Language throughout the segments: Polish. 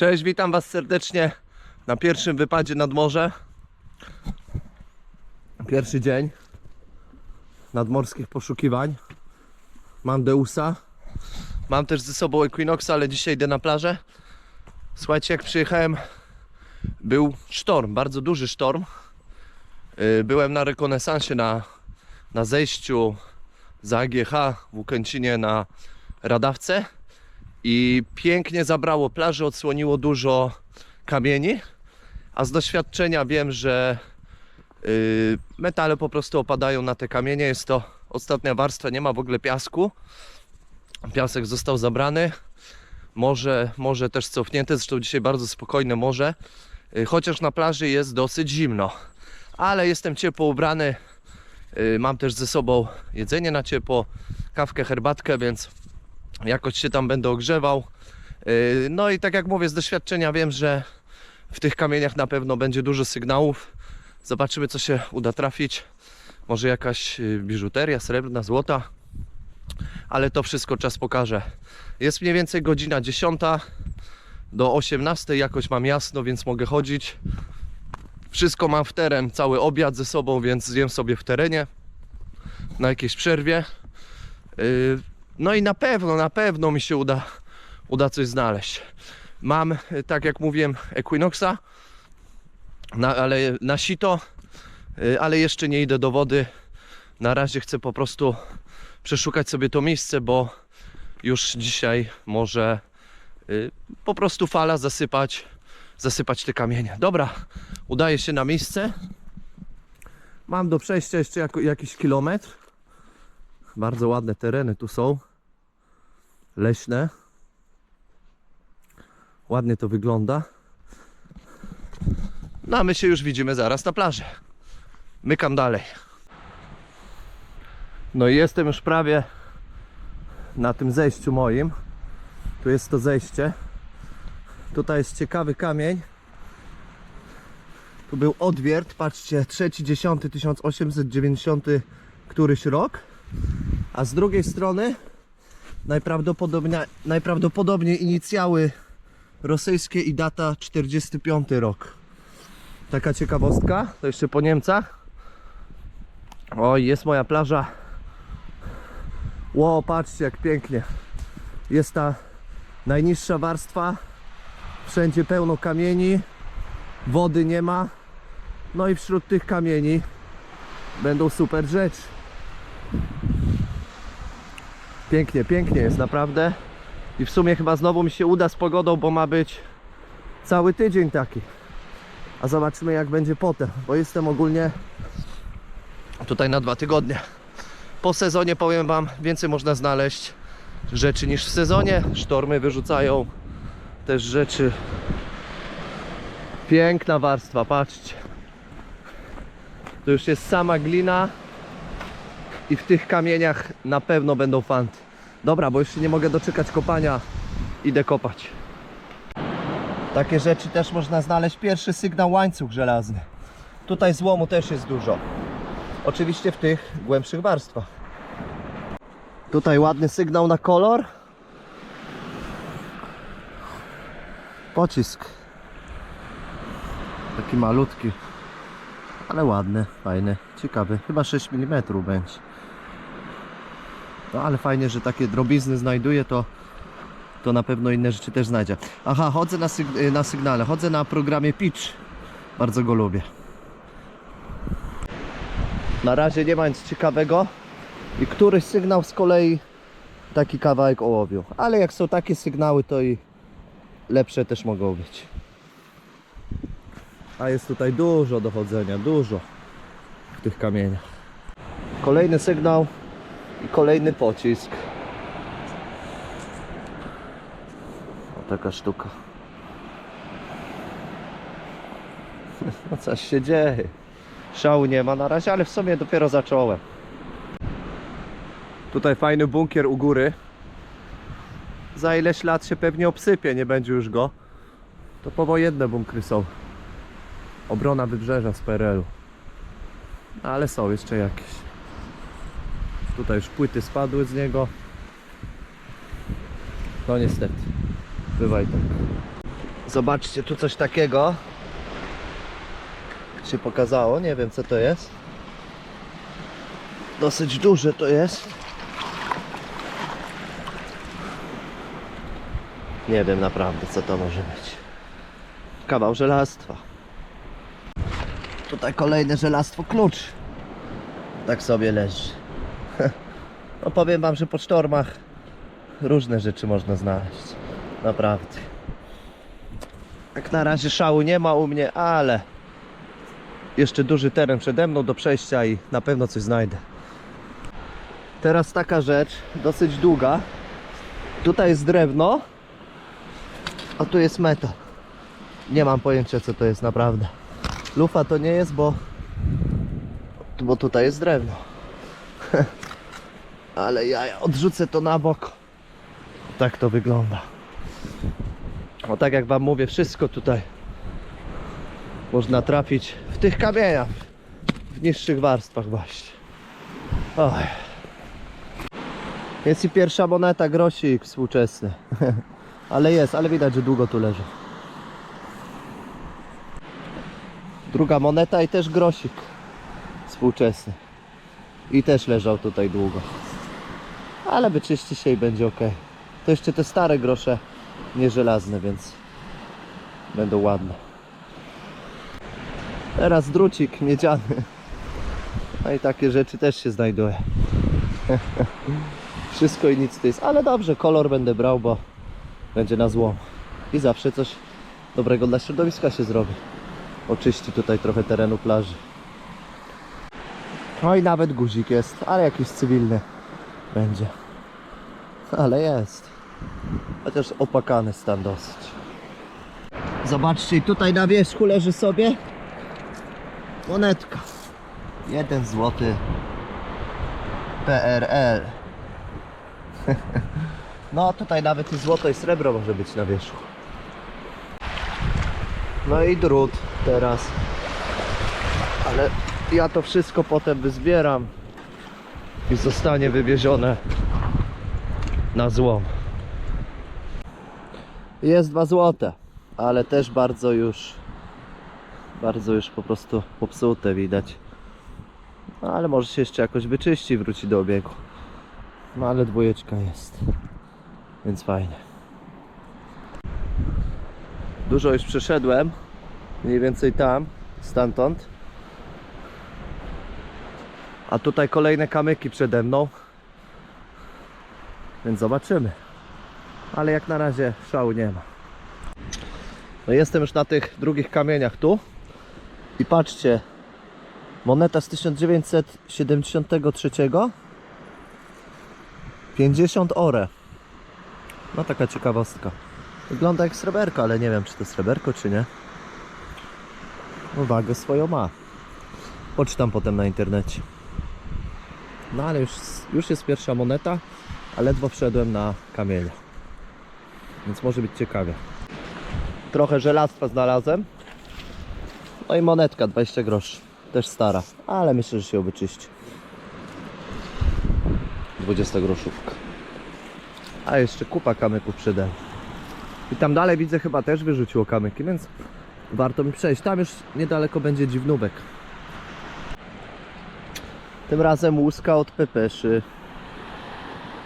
Cześć, witam Was serdecznie na pierwszym wypadzie nad morze. Pierwszy dzień nadmorskich poszukiwań. Mam Deusa. Mam też ze sobą Equinoxa, ale dzisiaj idę na plażę. Słuchajcie, jak przyjechałem, był sztorm, bardzo duży sztorm. Yy, Byłem na rekonesansie, na, na zejściu z AGH w Ukęcinie na Radawce i pięknie zabrało plażę, odsłoniło dużo kamieni, a z doświadczenia wiem, że yy, metale po prostu opadają na te kamienie. Jest to ostatnia warstwa, nie ma w ogóle piasku. Piasek został zabrany. Morze, morze też cofnięte, zresztą dzisiaj bardzo spokojne morze, yy, chociaż na plaży jest dosyć zimno. Ale jestem ciepło ubrany. Yy, Mam też ze sobą jedzenie na ciepło, kawkę, herbatkę, więc jakoś się tam będę ogrzewał. Yy, No i tak jak mówię, z doświadczenia wiem, że w tych kamieniach na pewno będzie dużo sygnałów. Zobaczymy, co się uda trafić. Może jakaś yy, biżuteria, srebrna, złota. Ale to wszystko czas pokaże. Jest mniej więcej godzina 10 do 18. Jakoś mam jasno, więc mogę chodzić. Wszystko mam w teren, cały obiad ze sobą, więc zjem sobie w terenie na jakiejś przerwie. No i na pewno, na pewno mi się uda, uda coś znaleźć. Mam, y, tak jak mówiłem, Equinoxa, na, ale na sito, y, ale jeszcze nie idę do wody. Na razie chcę po prostu przeszukać sobie to miejsce, bo już dzisiaj może y, po prostu fala zasypać, zasypać te kamienie. Dobra, udaję się na miejsce. Mam do przejścia jeszcze jakiś kilometr. Bardzo ładne tereny tu są. Leśne. Ładnie to wygląda. No a my się już widzimy zaraz na plaży. Mykam dalej. No i jestem już prawie na tym zejściu moim. Tu jest to zejście. Tutaj jest ciekawy kamień. Tu był odwiert, patrzcie, 3.10.1890 któryś rok. A z drugiej strony najprawdopodobniej, najprawdopodobniej inicjały rosyjskie i data 45 rok. Taka ciekawostka, to jeszcze po Niemcach. Oj, jest moja plaża. Ło, patrzcie jak pięknie. Jest ta najniższa warstwa. Wszędzie pełno kamieni. Wody nie ma. No i wśród tych kamieni będą super rzeczy. Pięknie, pięknie jest naprawdę. I w sumie chyba znowu mi się uda z pogodą, bo ma być cały tydzień taki. A zobaczymy jak będzie potem, bo jestem ogólnie tutaj na dwa tygodnie. Po sezonie powiem wam, więcej można znaleźć rzeczy niż w sezonie. Sztormy wyrzucają też rzeczy. Piękna warstwa, patrzcie. To już jest sama glina i w tych kamieniach na pewno będą fanty. Dobra, bo się nie mogę doczekać kopania. Idę kopać. Takie rzeczy też można znaleźć. Pierwszy sygnał łańcuch żelazny. Tutaj złomu też jest dużo. Oczywiście w tych głębszych warstwach. Tutaj ładny sygnał na kolor. Pocisk. Taki malutki. Ale ładny, fajny, ciekawy. Chyba 6 mm będzie. No ale fajnie, że takie drobizny znajduje, to, to na pewno inne rzeczy też znajdzie. Aha, chodzę na, syg- na sygnale, chodzę na programie Pitch. Bardzo go lubię. Na razie nie ma nic ciekawego. I któryś sygnał z kolei taki kawałek ołowiu. Ale jak są takie sygnały, to i lepsze też mogą być. A jest tutaj dużo dochodzenia, dużo w tych kamieniach. Kolejny sygnał i kolejny pocisk. O taka sztuka. No coś się dzieje. Szału nie ma na razie, ale w sumie dopiero zacząłem. Tutaj fajny bunkier u góry. Za ileś lat się pewnie obsypie, nie będzie już go. To powojenne bunkry są. Obrona wybrzeża z PRL-u. No, ale są jeszcze jakieś. Tutaj już płyty spadły z niego. No niestety. Bywaj tak. Zobaczcie, tu coś takiego się pokazało, nie wiem co to jest. Dosyć duże to jest. Nie wiem naprawdę co to może być. Kawał żelastwa. Tutaj kolejne żelastwo klucz. Tak sobie leży. No powiem wam, że po sztormach różne rzeczy można znaleźć. Naprawdę. Jak na razie szału nie ma u mnie, ale jeszcze duży teren przede mną do przejścia i na pewno coś znajdę. Teraz taka rzecz, dosyć długa. Tutaj jest drewno, a tu jest metal. Nie mam pojęcia co to jest naprawdę. Lufa to nie jest, bo bo tutaj jest drewno. Ale ja odrzucę to na bok. Tak to wygląda. O tak jak wam mówię, wszystko tutaj można trafić w tych kamieniach, w niższych warstwach właśnie. Oj. Jest i pierwsza moneta, grosik współczesny. ale jest, ale widać, że długo tu leży. Druga moneta i też grosik współczesny. I też leżał tutaj długo. Ale wyczyści się i będzie ok. To jeszcze te stare grosze, nie żelazne, więc będą ładne. Teraz drucik miedziany. No i takie rzeczy też się znajduje. Wszystko i nic to jest, ale dobrze, kolor będę brał, bo będzie na złom. I zawsze coś dobrego dla środowiska się zrobi. Oczyści tutaj trochę terenu plaży. No i nawet guzik jest, ale jakiś cywilny będzie. Ale jest. Chociaż opakany stan dosyć. Zobaczcie, tutaj na wierzchu leży sobie monetka. Jeden złoty PRL. No tutaj nawet i złoto i srebro może być na wierzchu. No i drut teraz. Ale ja to wszystko potem wyzbieram i zostanie wywiezione na złom. Jest dwa złote, ale też bardzo już bardzo już po prostu popsute widać. No, ale może się jeszcze jakoś wyczyści i wróci do obiegu. No ale dwójeczka jest. Więc fajnie. Dużo już przeszedłem. Mniej więcej tam, stamtąd. A tutaj kolejne kamyki przede mną. Więc zobaczymy. Ale jak na razie szału nie ma. No jestem już na tych drugich kamieniach tu. I patrzcie. Moneta z 1973. 50 ore. No taka ciekawostka. Wygląda jak sreberko, ale nie wiem czy to sreberko czy nie. No wagę swoją ma. Poczytam potem na internecie. No ale już, już jest pierwsza moneta, a ledwo wszedłem na kamienie. Więc może być ciekawie. Trochę żelastwa znalazłem. No i monetka 20 groszy. Też stara, ale myślę, że się ją wyczyści. 20 groszówka. A jeszcze kupa kamyków mną. I tam dalej widzę chyba też wyrzuciło kamyki, więc warto mi przejść. Tam już niedaleko będzie dziwnówek. Tym razem łuska od pepeszy.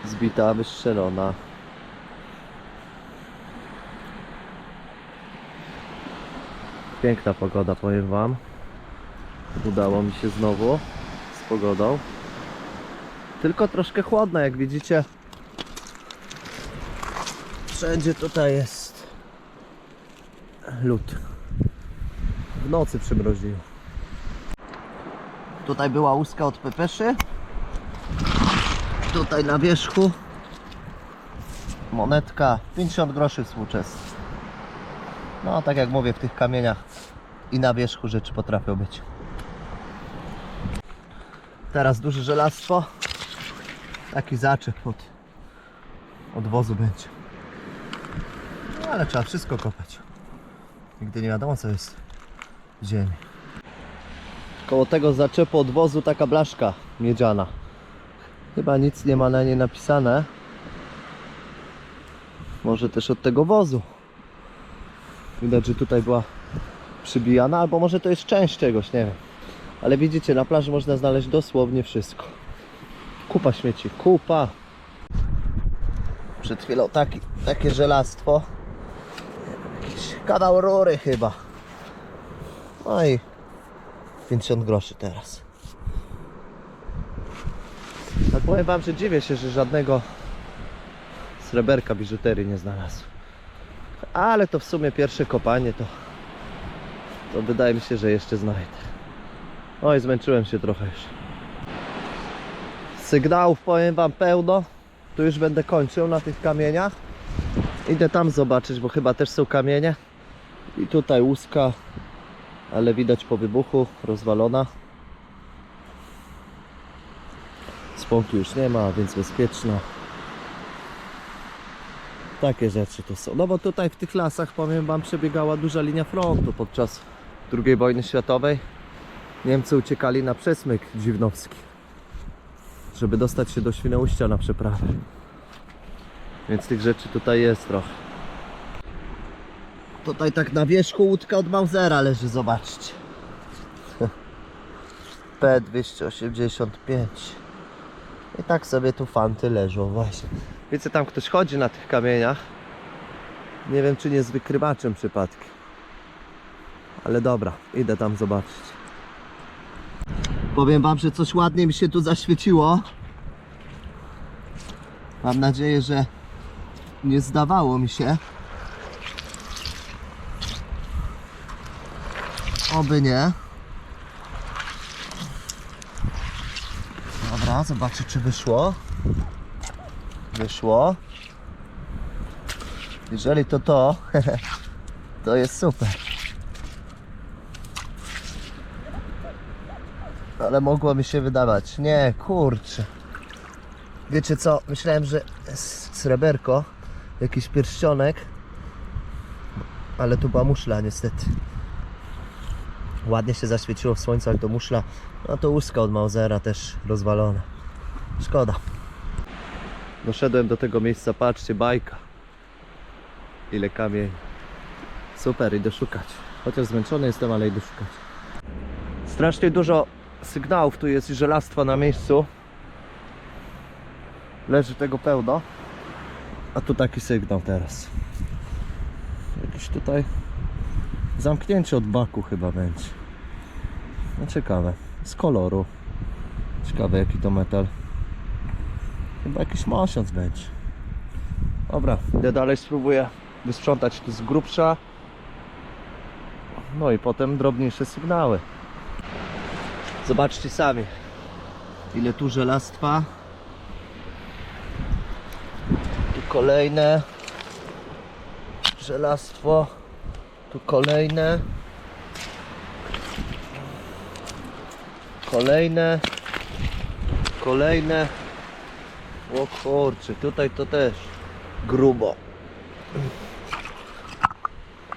Zbita, wystrzelona. Piękna pogoda, powiem Wam. Udało mi się znowu z pogodą. Tylko troszkę chłodna, jak widzicie. Wszędzie tutaj jest lód. W nocy przymroziło. Tutaj była łuska od pepeszy. Tutaj na wierzchu monetka 50 groszy współczesna. No tak jak mówię, w tych kamieniach i na wierzchu rzeczy potrafią być. Teraz duże żelastwo. Taki zaczep od, od wozu będzie. No ale trzeba wszystko kopać. Nigdy nie wiadomo co jest w ziemi. Koło tego zaczepu od wozu taka blaszka miedziana. Chyba nic nie ma na niej napisane. Może też od tego wozu. Widać, że tutaj była przybijana, albo może to jest część czegoś, nie wiem. Ale widzicie, na plaży można znaleźć dosłownie wszystko. Kupa śmieci, kupa. Przed chwilą taki, takie żelastwo. Jakiś kawał rury chyba. No i 50 groszy teraz. Powiem wam, że dziwię się, że żadnego sreberka biżuterii nie znalazł. Ale to w sumie pierwsze kopanie to, to wydaje mi się, że jeszcze znajdę. Oj, zmęczyłem się trochę już. Sygnałów powiem wam pełno. Tu już będę kończył na tych kamieniach. Idę tam zobaczyć, bo chyba też są kamienie. I tutaj łuska, ale widać po wybuchu, rozwalona. Spąki już nie ma, więc bezpieczna. Takie rzeczy to są. No bo tutaj w tych lasach, powiem wam, przebiegała duża linia frontu podczas II wojny światowej. Niemcy uciekali na przesmyk dziwnowski, żeby dostać się do Świnoujścia na przeprawę. Więc tych rzeczy tutaj jest trochę. Tutaj tak na wierzchu łódka od Mausera leży, zobaczcie. P285. I tak sobie tu fanty leżą właśnie. Wiecie, tam ktoś chodzi na tych kamieniach. Nie wiem, czy nie z wykrywaczem przypadkiem. Ale dobra, idę tam zobaczyć. Powiem wam, że coś ładnie mi się tu zaświeciło. Mam nadzieję, że nie zdawało mi się. Oby nie. Dobra, zobaczę czy wyszło. Wyszło. Jeżeli to to, to jest super. Ale mogło mi się wydawać. Nie, kurczę. Wiecie co? Myślałem, że sreberko, jakiś pierścionek, ale tu była muszla niestety. Ładnie się zaświeciło w słońcu, ale to muszla. No to łuska od Mausera też rozwalona. Szkoda. Doszedłem do tego miejsca, patrzcie, bajka. Ile kamieni. Super, idę szukać. Chociaż zmęczony jestem, ale idę szukać. Strasznie dużo sygnałów tu jest i żelastwa na miejscu. Leży tego pełno. A tu taki sygnał teraz. Jakiś tutaj zamknięcie od baku chyba będzie. No ciekawe. Z koloru. Ciekawe jaki to metal. Chyba jakiś mosiąc będzie. Dobra, idę dalej, spróbuję wysprzątać tu z grubsza. No i potem drobniejsze sygnały. Zobaczcie sami, ile tu żelastwa. Tu kolejne żelastwo. Tu kolejne. Kolejne. Kolejne. O kurczę, tutaj to też grubo.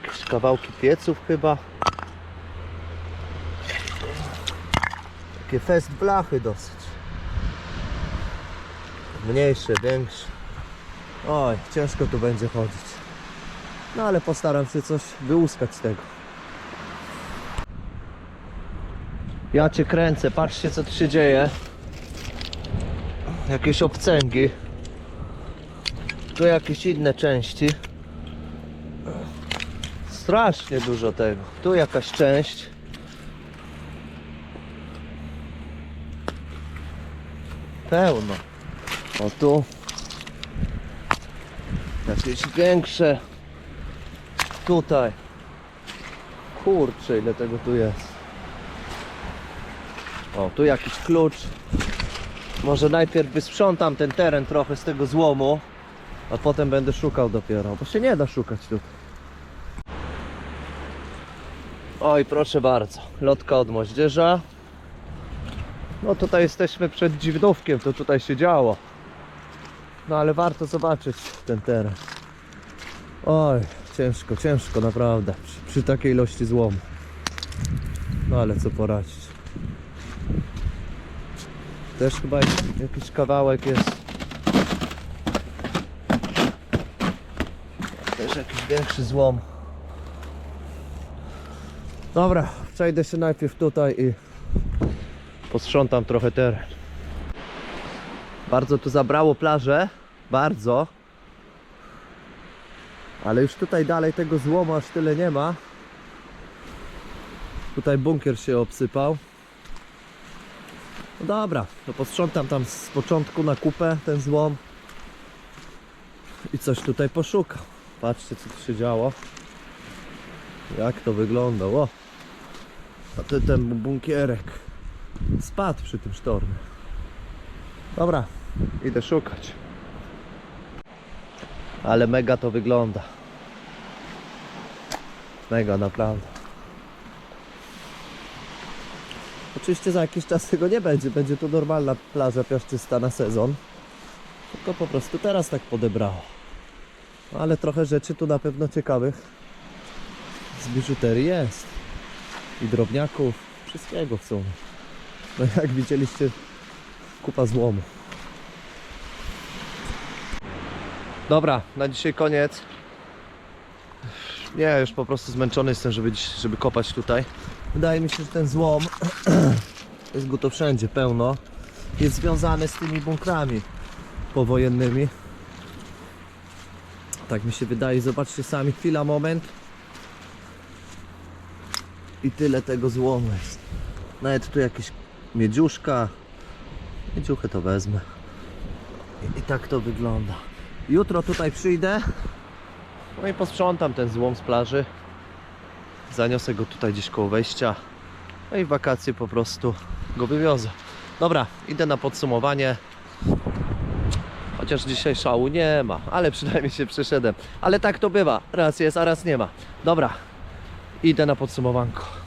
Jakieś kawałki pieców chyba. Takie fest blachy dosyć. Mniejsze, większe. Oj, ciężko tu będzie chodzić. No ale postaram się coś wyłuskać z tego. Ja cię kręcę, patrzcie co tu się dzieje. Jakieś obcęgi. Tu jakieś inne części. Strasznie dużo tego. Tu jakaś część. Pełno. O tu. Jakieś większe. Tutaj. Kurczę, ile tego tu jest. O, tu jakiś klucz. Może najpierw wysprzątam ten teren trochę z tego złomu, a potem będę szukał dopiero, bo się nie da szukać tutaj. Oj, proszę bardzo, lotka od moździerza. No tutaj jesteśmy przed dziwnówkiem, to tutaj się działo. No ale warto zobaczyć ten teren. Oj, ciężko, ciężko naprawdę, przy, przy takiej ilości złomu. No ale co poradzić. Też chyba jakiś, kawałek jest. Też jakiś większy złom. Dobra, przejdę się najpierw tutaj i posprzątam trochę teren. Bardzo tu zabrało plażę, bardzo. Ale już tutaj dalej tego złomu aż tyle nie ma. Tutaj bunkier się obsypał. No dobra, to posprzątam tam z początku na kupę ten złom. I coś tutaj poszukam. Patrzcie co tu się działo. Jak to wygląda. O! A ten, ten bunkierek spadł przy tym sztormie. Dobra, idę szukać. Ale mega to wygląda. Mega naprawdę. Oczywiście za jakiś czas tego nie będzie. Będzie to normalna plaża piaszczysta na sezon. Tylko po prostu teraz tak podebrało. Ale trochę rzeczy tu na pewno ciekawych z biżuterii jest. I drobniaków, wszystkiego w sumie. No jak widzieliście, kupa złomu. Dobra, na dzisiaj koniec. Nie, już po prostu zmęczony jestem, żeby, żeby kopać tutaj. Wydaje mi się, że ten złom, jest go to wszędzie pełno, jest związany z tymi bunkrami powojennymi. Tak mi się wydaje. Zobaczcie sami, chwila, moment. I tyle tego złomu jest. Nawet tu jakieś miedziuszka. Miedziuchę to wezmę. I, I tak to wygląda. Jutro tutaj przyjdę. No i posprzątam ten złom z plaży. Zaniosę go tutaj gdzieś koło wejścia. No i w wakacje po prostu go wywiozę. Dobra, idę na podsumowanie. Chociaż dzisiaj szału nie ma, ale przynajmniej się przeszedłem. Ale tak to bywa. Raz jest, a raz nie ma. Dobra, idę na podsumowanko.